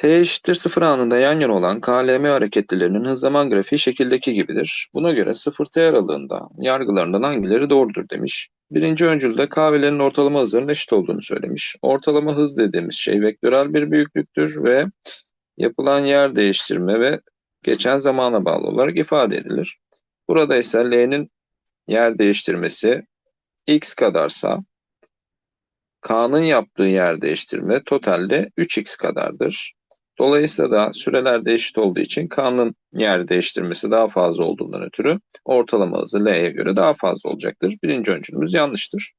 T eşittir 0 anında yan yana olan KLM hareketlilerinin hız zaman grafiği şekildeki gibidir. Buna göre 0T aralığında yargılarından hangileri doğrudur demiş. Birinci öncülde K ve L'nin ortalama hızlarının eşit olduğunu söylemiş. Ortalama hız dediğimiz şey vektörel bir büyüklüktür ve yapılan yer değiştirme ve geçen zamana bağlı olarak ifade edilir. Burada ise L'nin yer değiştirmesi x kadarsa K'nın yaptığı yer değiştirme totalde 3x kadardır. Dolayısıyla da süreler de eşit olduğu için K'nın yer değiştirmesi daha fazla olduğundan ötürü ortalama hızı L'ye göre daha fazla olacaktır. Birinci öncülümüz yanlıştır.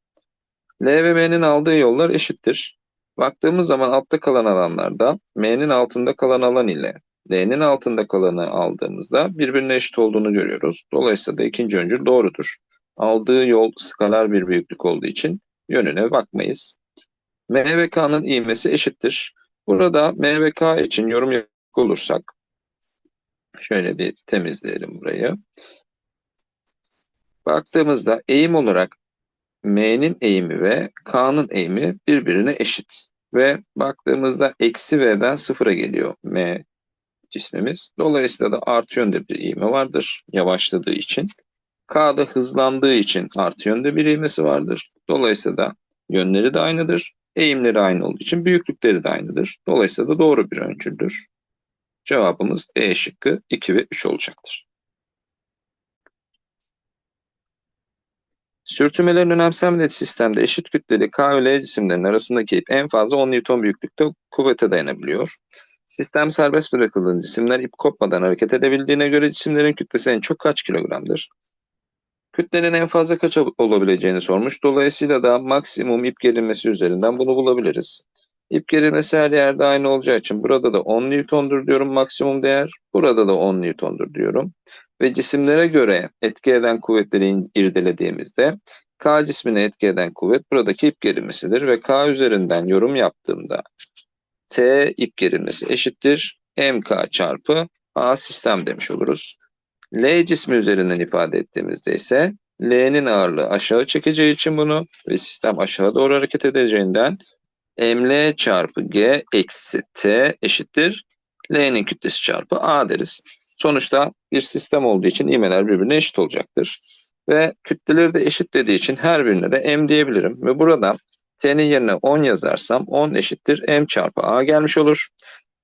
L ve M'nin aldığı yollar eşittir. Baktığımız zaman altta kalan alanlarda M'nin altında kalan alan ile L'nin altında kalanı aldığımızda birbirine eşit olduğunu görüyoruz. Dolayısıyla da ikinci öncül doğrudur. Aldığı yol skalar bir büyüklük olduğu için yönüne bakmayız. M ve K'nın ivmesi eşittir. Burada M ve K için yorum yapacak olursak şöyle bir temizleyelim burayı. Baktığımızda eğim olarak M'nin eğimi ve K'nın eğimi birbirine eşit. Ve baktığımızda eksi V'den sıfıra geliyor M cismimiz. Dolayısıyla da artı yönde bir ivme vardır yavaşladığı için. K'da hızlandığı için artı yönde bir ivmesi vardır. Dolayısıyla da yönleri de aynıdır. Eğimleri aynı olduğu için büyüklükleri de aynıdır. Dolayısıyla da doğru bir öncüldür. Cevabımız E şıkkı 2 ve 3 olacaktır. Sürtünmelerin önemsenmediği sistemde eşit kütleli K ve L cisimlerin arasındaki ip en fazla 10 Newton büyüklükte kuvvete dayanabiliyor. Sistem serbest bırakıldığında cisimler ip kopmadan hareket edebildiğine göre cisimlerin kütlesi en çok kaç kilogramdır? Kütlenin en fazla kaç olabileceğini sormuş. Dolayısıyla da maksimum ip gerilmesi üzerinden bunu bulabiliriz. İp gerilmesi her yerde aynı olacağı için burada da 10 Newton'dur diyorum maksimum değer. Burada da 10 Newton'dur diyorum. Ve cisimlere göre etki eden kuvvetleri irdelediğimizde K cismine etki eden kuvvet buradaki ip gerilmesidir ve K üzerinden yorum yaptığımda T ip gerilmesi eşittir MK çarpı A sistem demiş oluruz. L cismi üzerinden ifade ettiğimizde ise L'nin ağırlığı aşağı çekeceği için bunu ve sistem aşağı doğru hareket edeceğinden ml çarpı g eksi t eşittir L'nin kütlesi çarpı a deriz. Sonuçta bir sistem olduğu için ivmeler birbirine eşit olacaktır. Ve kütleleri de eşit dediği için her birine de m diyebilirim. Ve burada t'nin yerine 10 yazarsam 10 eşittir m çarpı a gelmiş olur.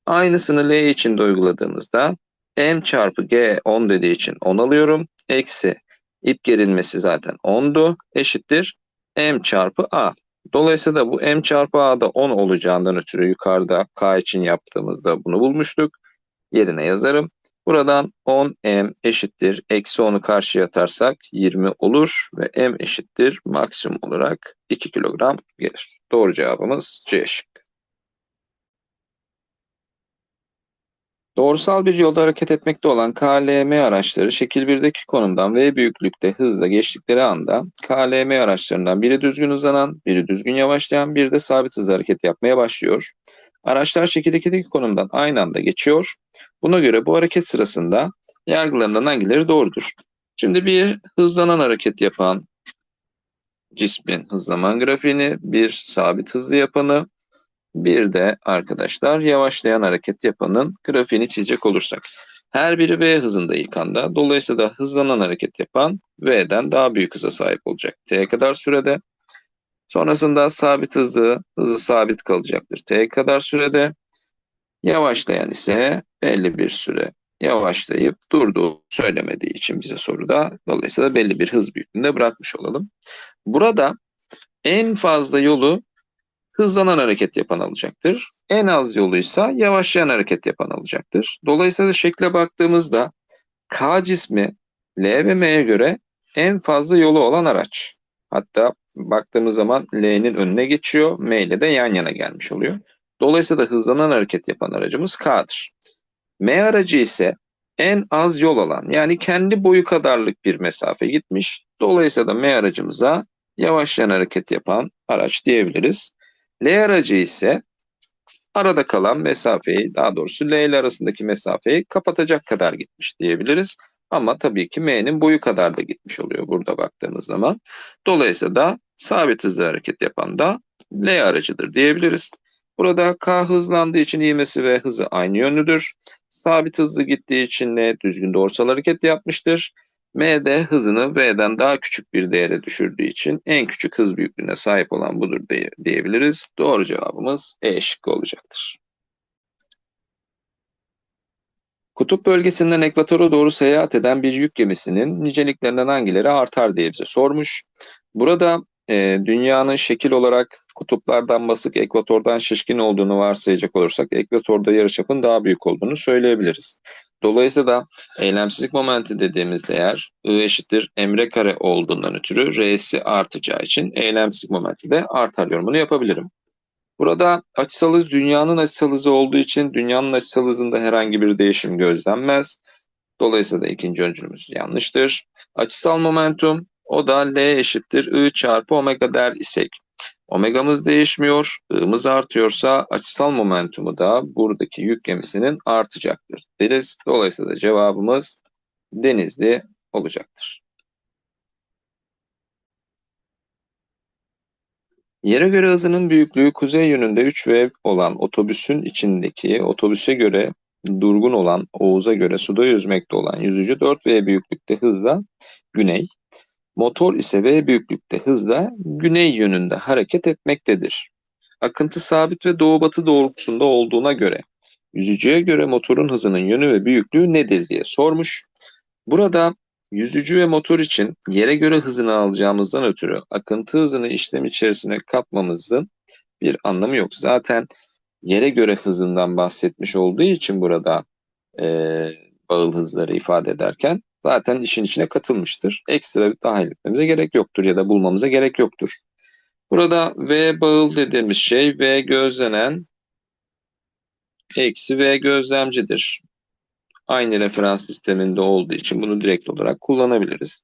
Aynısını L için de uyguladığımızda m çarpı g 10 dediği için 10 alıyorum. Eksi ip gerilmesi zaten 10'du. Eşittir m çarpı a. Dolayısıyla bu m çarpı a'da 10 olacağından ötürü yukarıda k için yaptığımızda bunu bulmuştuk. Yerine yazarım. Buradan 10m eşittir. Eksi 10'u karşıya atarsak 20 olur ve m eşittir maksimum olarak 2 kilogram gelir. Doğru cevabımız C şık. Doğrusal bir yolda hareket etmekte olan KLM araçları şekil 1'deki konumdan V büyüklükte hızla geçtikleri anda KLM araçlarından biri düzgün uzanan, biri düzgün yavaşlayan, biri de sabit hızla hareket yapmaya başlıyor. Araçlar şekil 2'deki konumdan aynı anda geçiyor. Buna göre bu hareket sırasında yargılarından hangileri doğrudur? Şimdi bir hızlanan hareket yapan cismin hız zaman grafiğini, bir sabit hızlı yapanı, bir de arkadaşlar yavaşlayan hareket yapanın grafiğini çizecek olursak. Her biri V hızında ilk. Dolayısıyla hızlanan hareket yapan V'den daha büyük hıza sahip olacak. T kadar sürede. Sonrasında sabit hızı, hızı sabit kalacaktır. T kadar sürede. Yavaşlayan ise belli bir süre yavaşlayıp durduğu söylemediği için bize soruda dolayısıyla belli bir hız büyüklüğünde bırakmış olalım. Burada en fazla yolu hızlanan hareket yapan alacaktır. En az yoluysa yavaşlayan hareket yapan alacaktır. Dolayısıyla şekle baktığımızda K cismi L ve M'ye göre en fazla yolu olan araç. Hatta baktığımız zaman L'nin önüne geçiyor, M ile de yan yana gelmiş oluyor. Dolayısıyla hızlanan hareket yapan aracımız K'dır. M aracı ise en az yol alan yani kendi boyu kadarlık bir mesafe gitmiş. Dolayısıyla da M aracımıza yavaşlayan hareket yapan araç diyebiliriz. L aracı ise arada kalan mesafeyi daha doğrusu L ile arasındaki mesafeyi kapatacak kadar gitmiş diyebiliriz. Ama tabii ki M'nin boyu kadar da gitmiş oluyor burada baktığımız zaman. Dolayısıyla da sabit hızlı hareket yapan da L aracıdır diyebiliriz. Burada K hızlandığı için ivmesi ve hızı aynı yönlüdür. Sabit hızlı gittiği için N düzgün doğrusal hareket yapmıştır. M de hızını V'den daha küçük bir değere düşürdüğü için en küçük hız büyüklüğüne sahip olan budur diye, diyebiliriz. Doğru cevabımız E şıkkı olacaktır. Kutup bölgesinden ekvatora doğru seyahat eden bir yük gemisinin niceliklerinden hangileri artar diye bize sormuş. Burada e, dünyanın şekil olarak kutuplardan basık, ekvatordan şişkin olduğunu varsayacak olursak ekvatorda yarıçapın daha büyük olduğunu söyleyebiliriz. Dolayısıyla eylemsizlik momenti dediğimiz değer I eşittir emre kare olduğundan ötürü R'si artacağı için eylemsizlik momenti de artar yorumunu yapabilirim. Burada açısal hız dünyanın açısal hızı olduğu için dünyanın açısal hızında herhangi bir değişim gözlenmez. Dolayısıyla ikinci öncülümüz yanlıştır. Açısal momentum o da L eşittir I çarpı omega der isek. Omegamız değişmiyor, I'mız artıyorsa açısal momentumu da buradaki yük gemisinin artacaktır deriz. Dolayısıyla cevabımız denizli olacaktır. Yere göre hızının büyüklüğü kuzey yönünde 3V olan otobüsün içindeki otobüse göre durgun olan Oğuz'a göre suda yüzmekte olan yüzücü 4V büyüklükte hızla güney, motor ise V büyüklükte hızla güney yönünde hareket etmektedir. Akıntı sabit ve doğu batı doğrultusunda olduğuna göre yüzücüye göre motorun hızının yönü ve büyüklüğü nedir diye sormuş. Burada Yüzücü ve motor için yere göre hızını alacağımızdan ötürü akıntı hızını işlem içerisine katmamızın bir anlamı yok. Zaten yere göre hızından bahsetmiş olduğu için burada e, bağıl hızları ifade ederken zaten işin içine katılmıştır. Ekstra dahil etmemize gerek yoktur ya da bulmamıza gerek yoktur. Burada V bağıl dediğimiz şey V gözlenen eksi V gözlemcidir aynı referans sisteminde olduğu için bunu direkt olarak kullanabiliriz.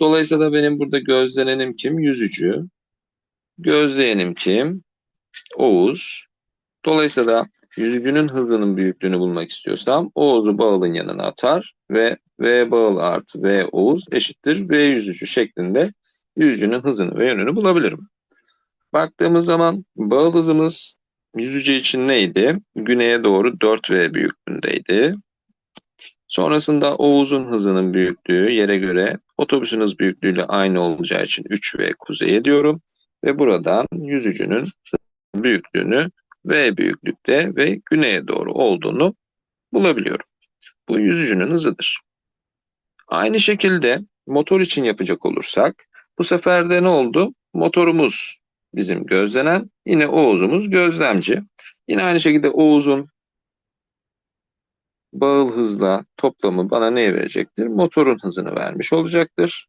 Dolayısıyla da benim burada gözlenenim kim? Yüzücü. Gözleyenim kim? Oğuz. Dolayısıyla da yüzücünün hızının büyüklüğünü bulmak istiyorsam Oğuz'u bağılın yanına atar ve V bağıl artı V Oğuz eşittir V yüzücü şeklinde yüzücünün hızını ve yönünü bulabilirim. Baktığımız zaman bağıl hızımız yüzücü için neydi? Güneye doğru 4V büyüklüğündeydi. Sonrasında Oğuz'un hızının büyüklüğü yere göre otobüsün hız büyüklüğüyle aynı olacağı için 3V kuzeye diyorum. Ve buradan yüzücünün büyüklüğünü V büyüklükte ve güneye doğru olduğunu bulabiliyorum. Bu yüzücünün hızıdır. Aynı şekilde motor için yapacak olursak bu sefer de ne oldu? Motorumuz bizim gözlenen, yine Oğuz'umuz gözlemci. Yine aynı şekilde Oğuz'un bağıl hızla toplamı bana ne verecektir? Motorun hızını vermiş olacaktır.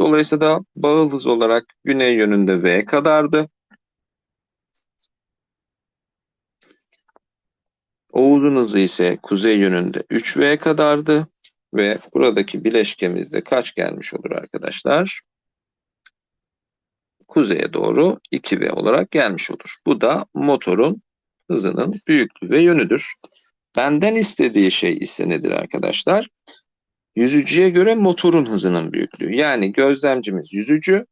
Dolayısıyla da bağıl hız olarak güney yönünde V kadardı. Oğuz'un hızı ise kuzey yönünde 3V kadardı. Ve buradaki bileşkemizde kaç gelmiş olur arkadaşlar? Kuzeye doğru 2V olarak gelmiş olur. Bu da motorun hızının büyüklüğü ve yönüdür. Benden istediği şey ise nedir arkadaşlar? Yüzücüye göre motorun hızının büyüklüğü. Yani gözlemcimiz yüzücü,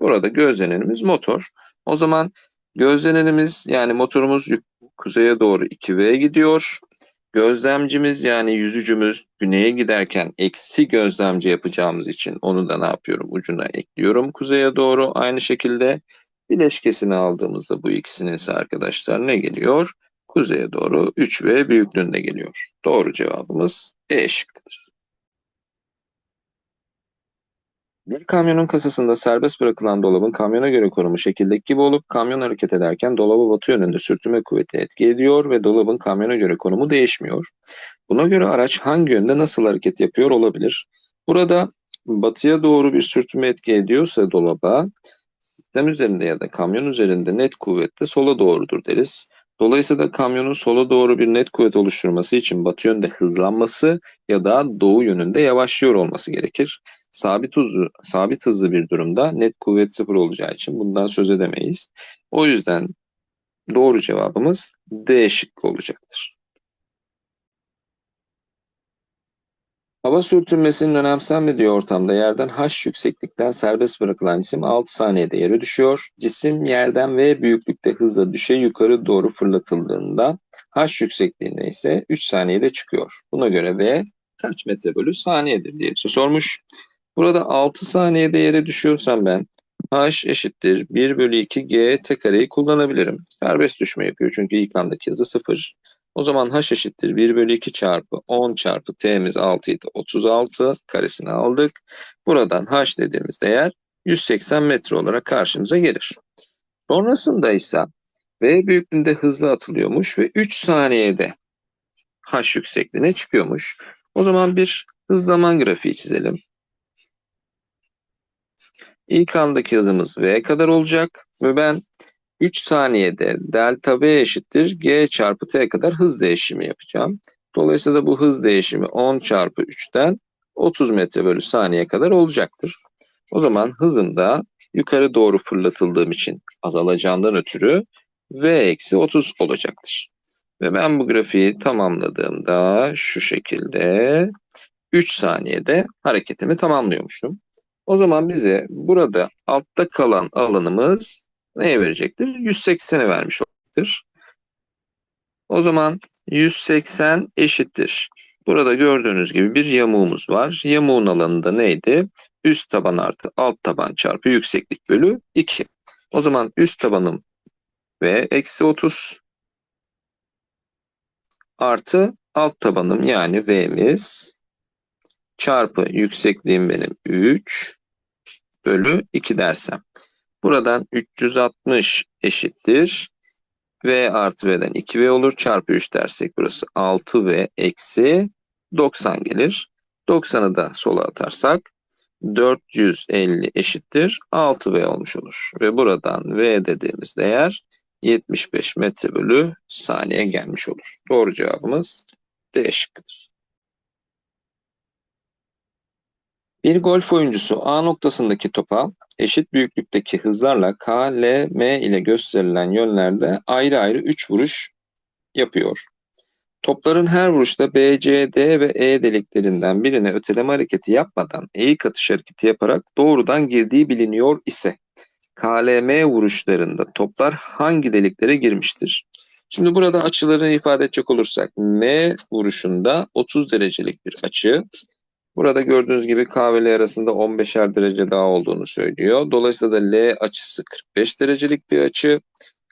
burada gözlenenimiz motor. O zaman gözlenenimiz yani motorumuz kuzeye doğru 2V gidiyor. Gözlemcimiz yani yüzücümüz güneye giderken eksi gözlemci yapacağımız için onu da ne yapıyorum? Ucuna ekliyorum kuzeye doğru. Aynı şekilde bileşkesini aldığımızda bu ikisinin ise arkadaşlar ne geliyor? kuzeye doğru 3V büyüklüğünde geliyor. Doğru cevabımız E şıkkıdır. Bir kamyonun kasasında serbest bırakılan dolabın kamyona göre konumu şekildeki gibi olup kamyon hareket ederken dolabı batı yönünde sürtünme kuvveti etki ediyor ve dolabın kamyona göre konumu değişmiyor. Buna göre araç hangi yönde nasıl hareket yapıyor olabilir? Burada batıya doğru bir sürtünme etki ediyorsa dolaba sistem üzerinde ya da kamyon üzerinde net kuvvette sola doğrudur deriz. Dolayısıyla kamyonun sola doğru bir net kuvvet oluşturması için batı yönde hızlanması ya da doğu yönünde yavaşlıyor olması gerekir. Sabit hızlı, sabit hızlı bir durumda net kuvvet sıfır olacağı için bundan söz edemeyiz. O yüzden doğru cevabımız D şıkkı olacaktır. Hava sürtünmesinin önemsenmediği ortamda yerden h yükseklikten serbest bırakılan cisim 6 saniyede yere düşüyor. Cisim yerden v büyüklükte hızla düşe yukarı doğru fırlatıldığında h yüksekliğinde ise 3 saniyede çıkıyor. Buna göre v kaç metre bölü saniyedir diye sormuş. Burada 6 saniyede yere düşüyorsam ben h eşittir 1 bölü 2 g t kareyi kullanabilirim. Serbest düşme yapıyor çünkü ilk andaki hızı 0. O zaman h eşittir 1 bölü 2 çarpı 10 çarpı t'miz 6 idi 36 karesini aldık. Buradan h dediğimiz değer 180 metre olarak karşımıza gelir. Sonrasında ise v büyüklüğünde hızlı atılıyormuş ve 3 saniyede h yüksekliğine çıkıyormuş. O zaman bir hız zaman grafiği çizelim. İlk andaki hızımız v kadar olacak ve ben 3 saniyede delta v eşittir g çarpı t kadar hız değişimi yapacağım. Dolayısıyla bu hız değişimi 10 çarpı 3'ten 30 metre bölü saniye kadar olacaktır. O zaman hızım da yukarı doğru fırlatıldığım için azalacağından ötürü v eksi 30 olacaktır. Ve ben bu grafiği tamamladığımda şu şekilde 3 saniyede hareketimi tamamlıyormuşum. O zaman bize burada altta kalan alanımız neye verecektir? 180'i vermiş olacaktır. O zaman 180 eşittir. Burada gördüğünüz gibi bir yamuğumuz var. Yamuğun alanı da neydi? Üst taban artı alt taban çarpı yükseklik bölü 2. O zaman üst tabanım ve eksi 30 artı alt tabanım yani V'miz çarpı yüksekliğim benim 3 bölü 2 dersem. Buradan 360 eşittir. V artı V'den 2V olur. Çarpı 3 dersek burası 6V eksi 90 gelir. 90'ı da sola atarsak 450 eşittir 6V olmuş olur. Ve buradan V dediğimiz değer 75 metre bölü saniye gelmiş olur. Doğru cevabımız D şıkkıdır. Bir golf oyuncusu A noktasındaki topa eşit büyüklükteki hızlarla K, L, M ile gösterilen yönlerde ayrı ayrı 3 vuruş yapıyor. Topların her vuruşta B, C, D ve E deliklerinden birine öteleme hareketi yapmadan eğik atış hareketi yaparak doğrudan girdiği biliniyor ise KLM vuruşlarında toplar hangi deliklere girmiştir? Şimdi burada açıları ifade edecek olursak M vuruşunda 30 derecelik bir açı, Burada gördüğünüz gibi kahveli arasında 15'er derece daha olduğunu söylüyor. Dolayısıyla da L açısı 45 derecelik bir açı.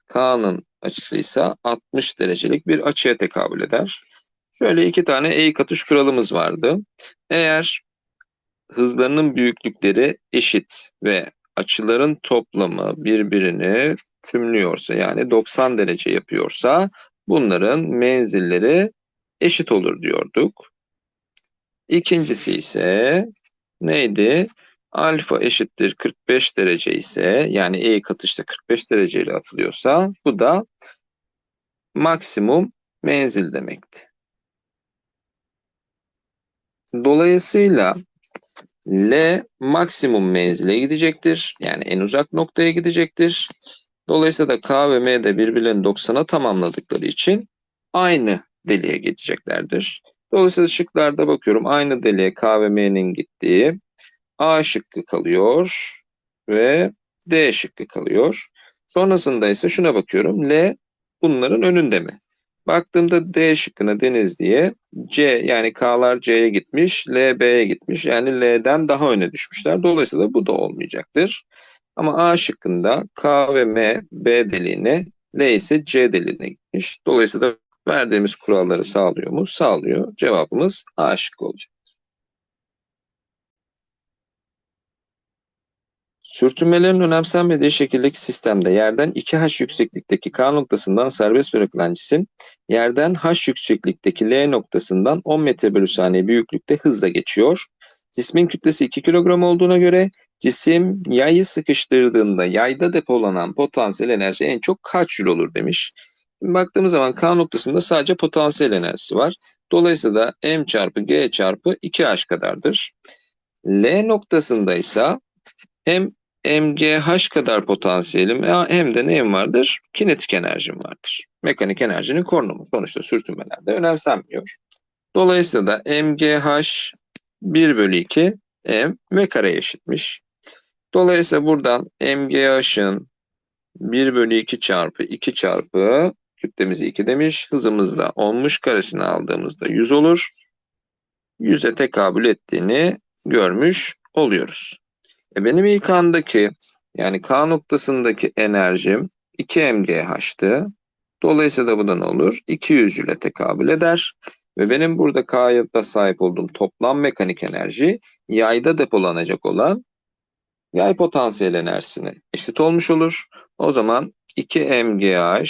K'nın açısı ise 60 derecelik bir açıya tekabül eder. Şöyle iki tane eğik atış kuralımız vardı. Eğer hızlarının büyüklükleri eşit ve açıların toplamı birbirini tümlüyorsa yani 90 derece yapıyorsa bunların menzilleri eşit olur diyorduk. İkincisi ise neydi? Alfa eşittir 45 derece ise yani E katışta 45 derece ile atılıyorsa bu da maksimum menzil demekti. Dolayısıyla L maksimum menzile gidecektir. Yani en uzak noktaya gidecektir. Dolayısıyla da K ve M de birbirlerini 90'a tamamladıkları için aynı deliğe gideceklerdir. Dolayısıyla şıklarda bakıyorum. Aynı deliğe K ve M'nin gittiği A şıkkı kalıyor ve D şıkkı kalıyor. Sonrasında ise şuna bakıyorum. L bunların önünde mi? Baktığımda D şıkkına Denizli'ye C yani K'lar C'ye gitmiş, L B'ye gitmiş. Yani L'den daha öne düşmüşler. Dolayısıyla bu da olmayacaktır. Ama A şıkkında K ve M B deliğine, L ise C deliğine gitmiş. Dolayısıyla verdiğimiz kuralları sağlıyor mu? Sağlıyor. Cevabımız A şıkkı olacak. Sürtünmelerin önemsenmediği şekildeki sistemde yerden 2h yükseklikteki K noktasından serbest bırakılan cisim yerden h yükseklikteki L noktasından 10 metre bölü saniye büyüklükte hızla geçiyor. Cismin kütlesi 2 kilogram olduğuna göre cisim yayı sıkıştırdığında yayda depolanan potansiyel enerji en çok kaç jül olur demiş. Baktığımız zaman K noktasında sadece potansiyel enerjisi var. Dolayısıyla da M çarpı G çarpı 2H kadardır. L noktasında ise hem MGH kadar potansiyelim hem de neyim vardır? Kinetik enerjim vardır. Mekanik enerjinin korunumu. Sonuçta sürtünmelerde önemsenmiyor. Dolayısıyla da MGH 1 bölü 2 m v kare eşitmiş. Dolayısıyla buradan mgh'ın 1 bölü 2 çarpı 2 çarpı kütlemizi 2 demiş. Hızımız da olmuş. Karesini aldığımızda 100 olur. 100'e tekabül ettiğini görmüş oluyoruz. E benim ilk andaki yani K noktasındaki enerjim 2 mgh'tı. Dolayısıyla bu da ne olur? 200 ile tekabül eder. Ve benim burada K'ya sahip olduğum toplam mekanik enerji yayda depolanacak olan yay potansiyel enerjisine eşit olmuş olur. O zaman 2 mgh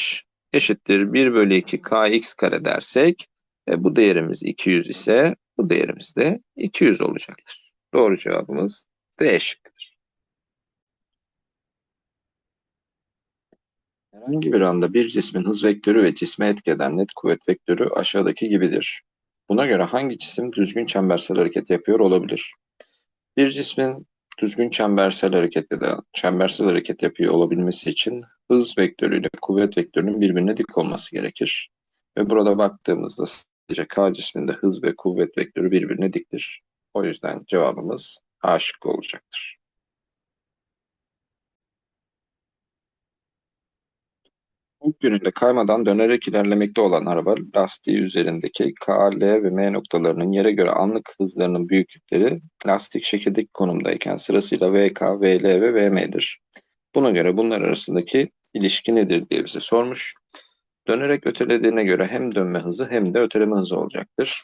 eşittir 1 bölü 2 kx kare dersek e, bu değerimiz 200 ise bu değerimiz de 200 olacaktır. Doğru cevabımız D şıkkıdır. Herhangi bir anda bir cismin hız vektörü ve cisme etkeden net kuvvet vektörü aşağıdaki gibidir. Buna göre hangi cisim düzgün çembersel hareket yapıyor olabilir? Bir cismin düzgün çembersel hareket da çembersel hareket yapıyor olabilmesi için hız vektörüyle kuvvet vektörünün birbirine dik olması gerekir. Ve burada baktığımızda sadece K cisminde hız ve kuvvet vektörü birbirine diktir. O yüzden cevabımız A şıkkı olacaktır. Ok yönünde kaymadan dönerek ilerlemekte olan araba lastiği üzerindeki K, L ve M noktalarının yere göre anlık hızlarının büyüklükleri lastik şekildeki konumdayken sırasıyla VK, VL ve VM'dir. Buna göre bunlar arasındaki ilişki nedir diye bize sormuş. Dönerek ötelediğine göre hem dönme hızı hem de öteleme hızı olacaktır.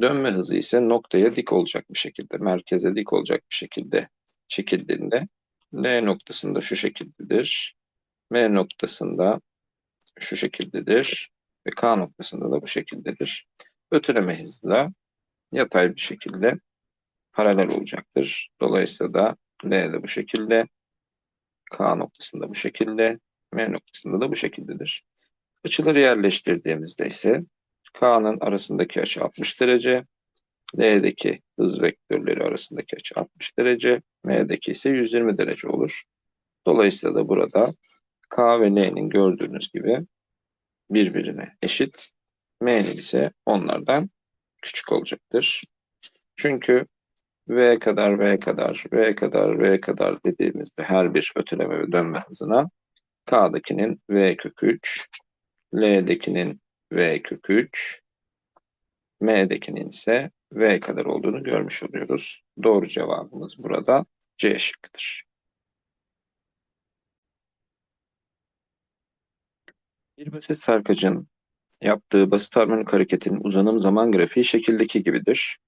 Dönme hızı ise noktaya dik olacak bir şekilde, merkeze dik olacak bir şekilde çekildiğinde L noktasında şu şekildedir. M noktasında şu şekildedir ve K noktasında da bu şekildedir. Öteleme hızla yatay bir şekilde paralel olacaktır. Dolayısıyla da L de bu şekilde, K noktasında bu şekilde, M noktasında da bu şekildedir. Açıları yerleştirdiğimizde ise K'nın arasındaki açı 60 derece, L'deki hız vektörleri arasındaki açı 60 derece, M'deki ise 120 derece olur. Dolayısıyla da burada K ve L'nin gördüğünüz gibi birbirine eşit. M'nin ise onlardan küçük olacaktır. Çünkü V kadar V kadar V kadar V kadar dediğimizde her bir öteleme ve dönme hızına K'dakinin V kök 3, L'dekinin V kök 3, M'dekinin ise V kadar olduğunu görmüş oluyoruz. Doğru cevabımız burada C şıkkıdır. Bir basit sarkacın yaptığı basit harmonik hareketin uzanım zaman grafiği şekildeki gibidir.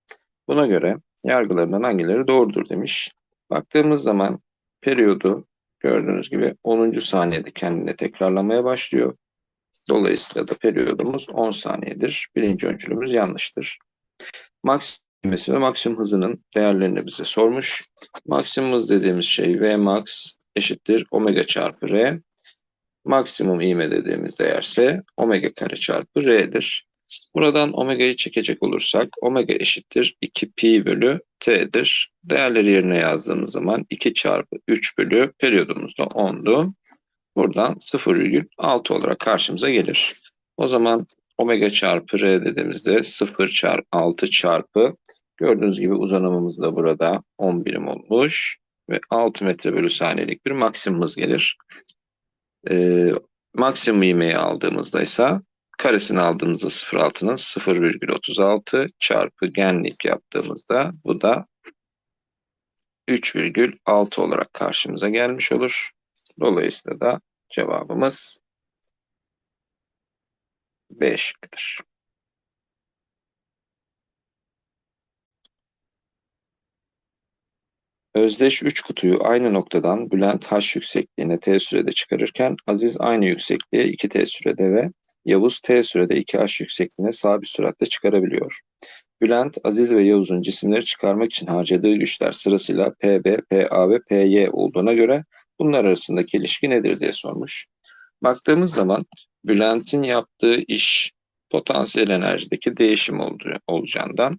Buna göre yargılarından hangileri doğrudur demiş. Baktığımız zaman periyodu gördüğünüz gibi 10. saniyede kendine tekrarlamaya başlıyor. Dolayısıyla da periyodumuz 10 saniyedir. Birinci öncülümüz yanlıştır. Maksimum ve maksimum hızının değerlerini bize sormuş. Maksimum hız dediğimiz şey V max eşittir omega çarpı R maksimum ivme dediğimiz değerse omega kare çarpı r'dir. Buradan omega'yı çekecek olursak omega eşittir 2 pi bölü t'dir. Değerleri yerine yazdığımız zaman 2 çarpı 3 bölü periyodumuz da 10'du. Buradan 0,6 olarak karşımıza gelir. O zaman omega çarpı r dediğimizde 0 çarpı 6 çarpı gördüğünüz gibi uzanımımız da burada 10 birim olmuş ve 6 metre bölü saniyelik bir maksimumuz gelir. E, maksimum ivmeyi aldığımızda ise karesini aldığımızda 0.6'nın 0,36 çarpı genlik yaptığımızda bu da 3,6 olarak karşımıza gelmiş olur. Dolayısıyla da cevabımız B. Özdeş üç kutuyu aynı noktadan Bülent h yüksekliğine t sürede çıkarırken Aziz aynı yüksekliğe 2t sürede ve Yavuz t sürede 2h yüksekliğine sabit süratle çıkarabiliyor. Bülent, Aziz ve Yavuz'un cisimleri çıkarmak için harcadığı güçler sırasıyla PB, PA ve PY olduğuna göre bunlar arasındaki ilişki nedir diye sormuş. Baktığımız zaman Bülent'in yaptığı iş potansiyel enerjideki değişim olduğu, olacağından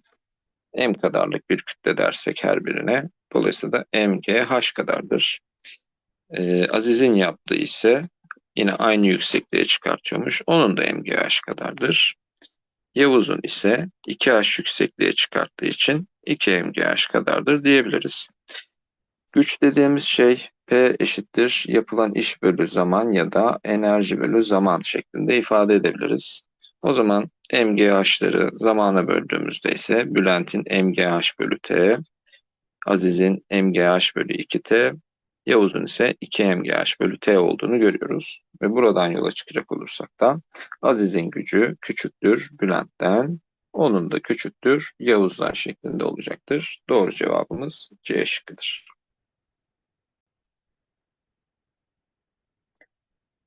m kadarlık bir kütle dersek her birine Dolayısıyla da MGH kadardır. Ee, Aziz'in yaptığı ise yine aynı yüksekliğe çıkartıyormuş. Onun da MGH kadardır. Yavuz'un ise 2H yüksekliğe çıkarttığı için 2 MGH kadardır diyebiliriz. Güç dediğimiz şey P eşittir yapılan iş bölü zaman ya da enerji bölü zaman şeklinde ifade edebiliriz. O zaman MGH'ları zamana böldüğümüzde ise Bülent'in MGH bölü T, Aziz'in MGH bölü 2T, Yavuz'un ise 2 MGH bölü T olduğunu görüyoruz. Ve buradan yola çıkacak olursak da Aziz'in gücü küçüktür Bülent'ten, onun da küçüktür Yavuz'dan şeklinde olacaktır. Doğru cevabımız C şıkkıdır.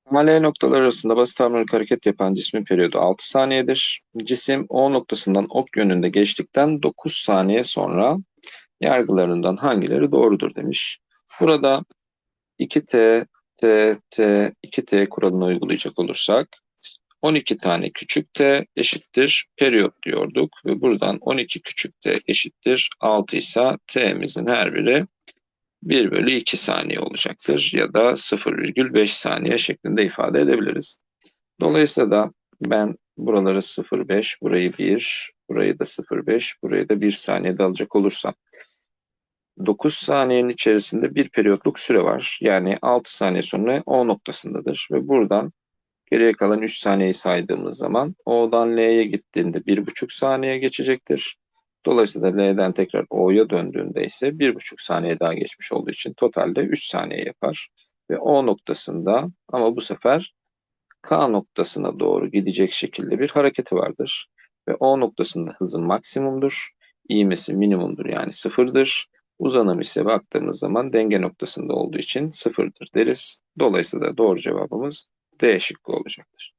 Ama L noktalar arasında basit harmonik hareket yapan cismin periyodu 6 saniyedir. Cisim O noktasından ok yönünde geçtikten 9 saniye sonra yargılarından hangileri doğrudur demiş. Burada 2T, T, T, 2T kuralını uygulayacak olursak 12 tane küçük t eşittir periyot diyorduk ve buradan 12 küçük t eşittir 6 ise t'mizin her biri 1 bölü 2 saniye olacaktır ya da 0,5 saniye şeklinde ifade edebiliriz. Dolayısıyla da ben buraları 0,5, burayı 1, burayı da 0,5, burayı da 1 saniyede alacak olursam 9 saniyenin içerisinde bir periyotluk süre var. Yani 6 saniye sonra O noktasındadır ve buradan geriye kalan 3 saniyeyi saydığımız zaman O'dan L'ye gittiğinde 1,5 saniye geçecektir. Dolayısıyla L'den tekrar O'ya döndüğünde ise 1,5 saniye daha geçmiş olduğu için totalde 3 saniye yapar. Ve O noktasında ama bu sefer K noktasına doğru gidecek şekilde bir hareketi vardır. Ve O noktasında hızı maksimumdur. İğmesi minimumdur yani sıfırdır. Uzanım ise baktığımız zaman denge noktasında olduğu için sıfırdır deriz. Dolayısıyla doğru cevabımız D şıkkı olacaktır.